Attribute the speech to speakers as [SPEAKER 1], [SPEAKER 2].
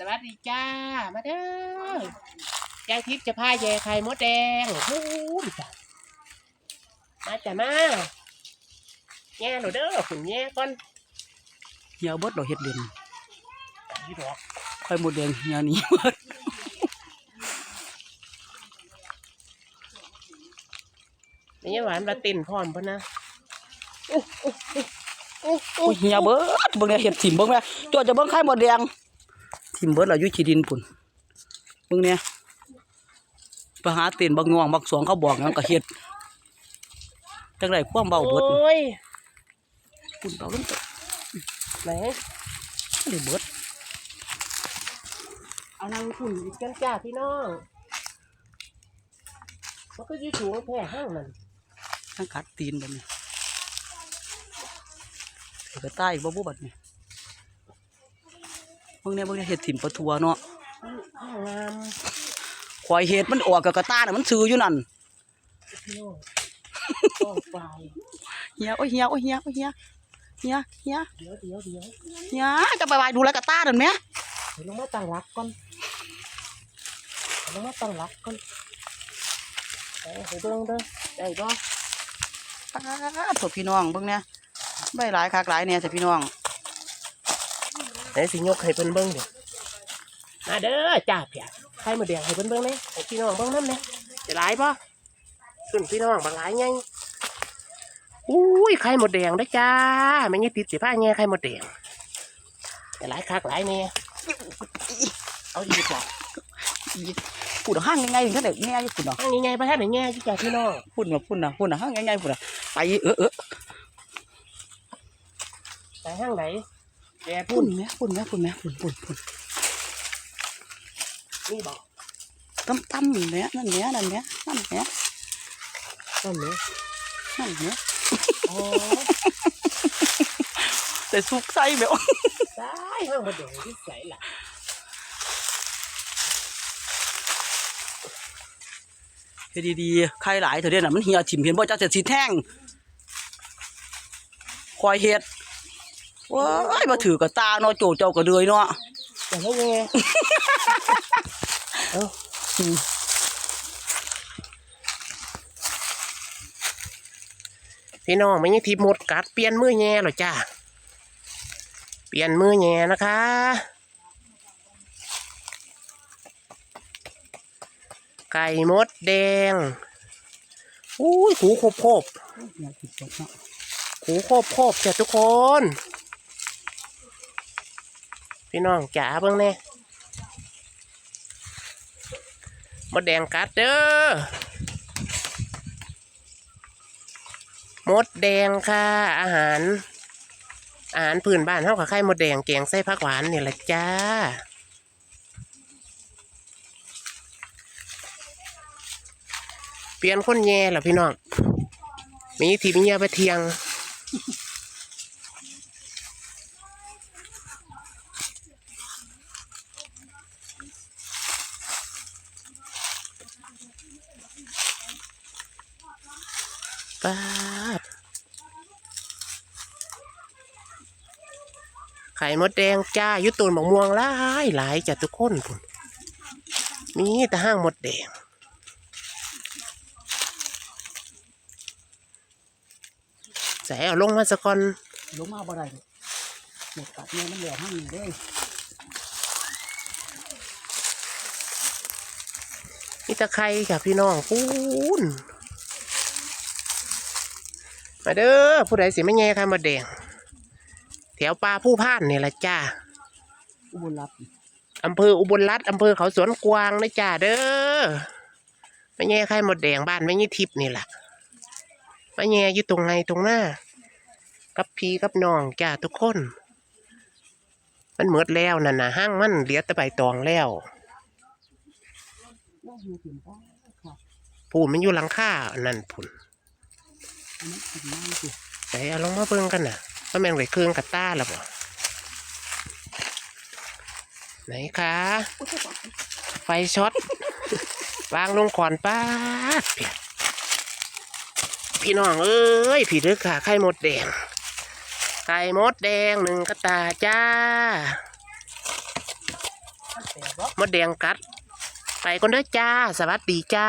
[SPEAKER 1] สวัสดีจ้า มาเด้อยายทิพย์จะพาแย่ไข่มดแดงพูดจ้ะมาจ้ะมาแย่หนูเด้อขุนแย่ก่อน
[SPEAKER 2] เหี่ยวเบิดดอกเห็ดเด่น
[SPEAKER 1] พี่ดอก
[SPEAKER 2] ค่อยหมดแดงเหี่ยวหนี้เบิด
[SPEAKER 1] นี่ยังหวานมาติ่นพร้อมพ่นนะ
[SPEAKER 2] โอ้ยเหี่ยวเบิดเบิ่งเนี่ยเห็ดถิ่มเบิ่งแม่จวดจะเบิ่งไข่หมดแดง ถิ่มเบิดแล้วอยู่ขี้ดินพุ่นเบิ่งเนี่ยไปหาเต้นบักงวงบักสวงเขาบอกหยังก็เฮ็ดจังไดความเบาเบิด
[SPEAKER 1] โอ้ย
[SPEAKER 2] พุ่นเบาลงไป
[SPEAKER 1] ไหน
[SPEAKER 2] เดี๋ยวเบิด
[SPEAKER 1] เอานางขุนอีกกันจ้าพี่น้องมันก็อยืดสูงแผ่ห้างนั่น
[SPEAKER 2] ทั้งกัดตีนบัดนี้เดี๋ยวก็ตายอีกบ่บุบัดนี้เบิ่งเนี่ยเบิ่งเนี่ยเห็ดถิ่มปลาทัวเนาะ
[SPEAKER 1] ห้างงาม
[SPEAKER 2] ข่อยเห็ดมันออกกับกระตาน่ะมันซื้ออยู่นั่น
[SPEAKER 1] พี่น้องกองไฟ
[SPEAKER 2] เฮียโอ้ยเฮียโอ้ยเฮียโอ้ยเฮียเฮียเฮีย
[SPEAKER 1] เดี๋ยวเดี๋ยวเดี๋ยว
[SPEAKER 2] เฮียจะไปไหวดูแลกระตานั่นไหม
[SPEAKER 1] เดี๋ยวลงมาตั้งรักก่อนเดี๋ยวลงมาตั้งรักก่อนเอ้ยเดี๋ยวเบิ่งเด้อได้บ่
[SPEAKER 2] ป้าดโถพี่น้องเบิ่งเนี่ยใบหลายคักหลายเนี่ยสิพี่น้อง
[SPEAKER 1] ไหนสิยกให้เพิ่นเบิ่งเด้อมาเด้อจ้าเพียใครมาแดงให้เพิ่นเบิ่งเลยให้พี่น้องเบิ่งนำเลยจะหลายบ่ขึ้นพี่น้องบักหลายไงอุ้ยไข่หมดแดงเด้อจ้าไม่งี้ติดสิผ้าแง่ไข่หมดแดงจะหลายคักหลายแน่เอาอีกบ่
[SPEAKER 2] พูดห้างยังไงถึงขนาดแง่อยู่พุ่นเนาะ
[SPEAKER 1] อันนี้ไงประธานไหนแง่จ้าพี่น้อง
[SPEAKER 2] พุ่นมาพุ่นนะพุ่นนะห้างยังไงพุ่นนะไปเออเออ
[SPEAKER 1] ไปห้างไหน แก
[SPEAKER 2] พุ่
[SPEAKER 1] พุ่
[SPEAKER 2] น
[SPEAKER 1] น
[SPEAKER 2] แม่พุ่นแม่พุ่นแม่พุ่นพุ่นพุ่น
[SPEAKER 1] นี่บอก
[SPEAKER 2] ตั้มตั้มแม่นั่นแม่นั่นแม่นั่นแม่
[SPEAKER 1] นั่นนี่
[SPEAKER 2] นั่นแม่
[SPEAKER 1] อ๋อ
[SPEAKER 2] แต่สุกใส่แบบ
[SPEAKER 1] ตายห้างมาเดี๋ยวที่ใส่ละ
[SPEAKER 2] เฮ็ดดีๆใครหลายเถอะเด้น่ะมันเหี่ยวถิ่มเห็นบ่จักจะสิแท่งคอยเฮ็ด ว้ายมาถือกระตาเนาะโจเจ้าก็เดือยเนาะ
[SPEAKER 1] แต่แล้วไงเอ้าพี่น้องไม่ยังทีหมดกัดเปลี่ยนมือแง่หรอจ้าเปลี่ยนมือแง่นะคะไก่มดแดงอุ้ยหูโคบโคบ
[SPEAKER 2] อยากสิสดเนาะ
[SPEAKER 1] หูโคบโคบจ้ะทุกคน พี่น้องจ๋าเบิ่งแน่มดแดงกัดเด้อมดแดงค่ะ อาหารอาหารพื้นบ้านเท่ากับไข่มดแดงแกงไส้ผักหวานนี่แหละจ้าเปลี่ยนคนแย่เหรอพี่น้อง มีทีมีเงียไปเทียง ป้าดไข่มดแดงจ้าอยุตูนหมกม่วงหลายหลายจ้ะทุกคนพุ่นมีแต่ห้างมดแดงใส่เอาลงมาสักก่อน
[SPEAKER 2] ลงมาบ่ได้หมดกัดเนี่ยมันเหลือห้างนี่เด้อ
[SPEAKER 1] นี่ตะไคร้ค่ะพี่น้องปูน มาเด้อผู้ใดสิไม่แง่ค่ะมาแดงแถวปลาผู้พ่านนี่แหละจ้า
[SPEAKER 2] อุบลรัตน์
[SPEAKER 1] อำเภออุบลรัตน์อำเภอเขาสวนกวางนะจ้าเด้อไม่แง่ไข่หมดแดงบ้านไม่ยี่ทิพย์นี่แหละไม่แง่อยู่ตรงไหนตรงหน้า กับพี่กับน้องจ้าทุกคน มันหมดแล้วนั่นนะห้างมันเหลือแต่ใบตองแล้ว
[SPEAKER 2] ว่าอยู่ถึงป้าค่ะ
[SPEAKER 1] ปูนมันอยู่หลังคาอันนั่นพุ่น
[SPEAKER 2] มันขึ้นน้ำสิ
[SPEAKER 1] ไหนเอาลงมาเบิ่งกันน่ะว่าแมงไหวเครื่องกับต้าแล้วบ่ไหนคะไฟช็อตวางลงก่อนป้าพียพี่น้องเอ้ยผีด้อค่ะไข่มดแดงไข่มดแดงหนึ่งกระตาจ้ามดแดงกัด ไปก่อนเด้อจ้า สวัสดีจ้า